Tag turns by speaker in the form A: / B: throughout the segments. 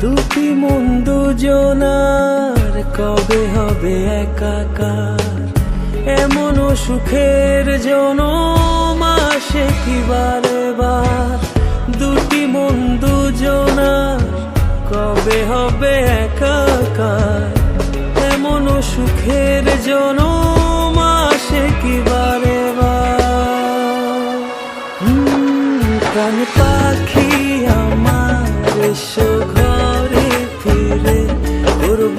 A: দুটি কবে হবে একাকার? এমন সুখের জন মাসে কি বারে বার? দুটি মন দুজনার কবে হবে একাকার? এমন সুখের জনম প্রাণ পাখি আমার ঘরে ফিরে করব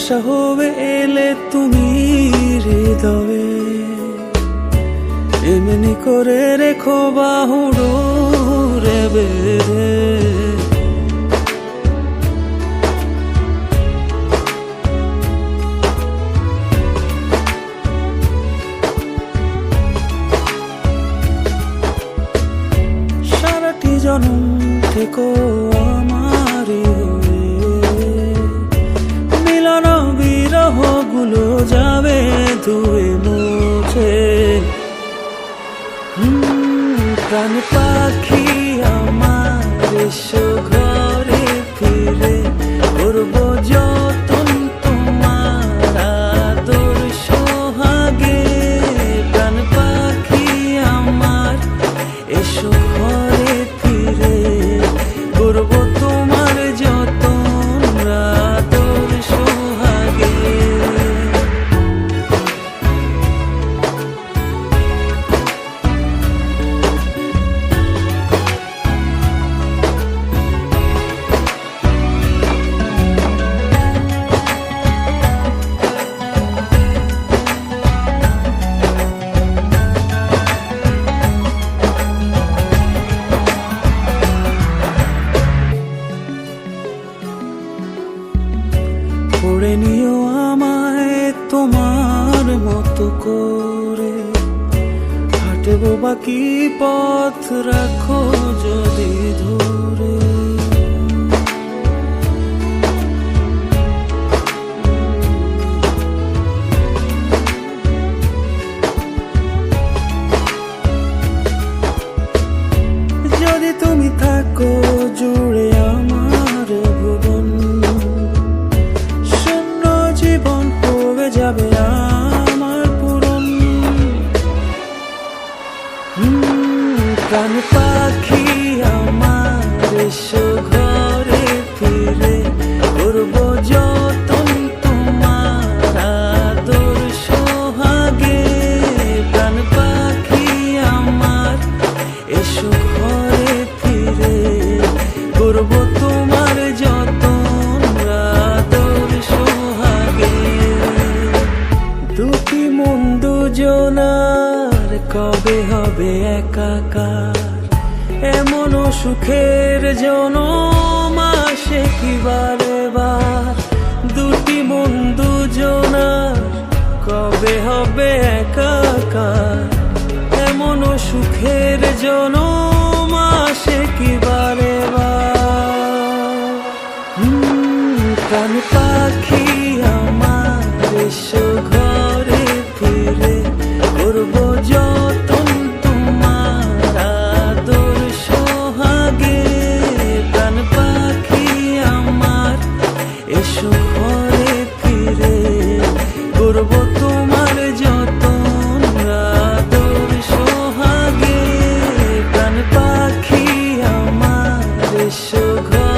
A: ভালোবাসা হবে এলে তুমি হৃদয়ে। এমনি করে রেখো বাহুড়ো রে। বেঁধে সারাটি জনম থেকো গুলো যাবে ধুয়ে মুছে। প্রাণ পাখি আমার পড়ে নিও আমায় তোমার মতো করে। হাঁটবো বাকি পথ রাখো। যাবে আমার পূরণ। কান পাখি আমার এসো দুটি মন দুজনার কবে হবে একাকার? এমন সুখের জন মাসে কি বারে বার? দুটি মন দুজনার কবে হবে একাকার? এমন সুখের জন good.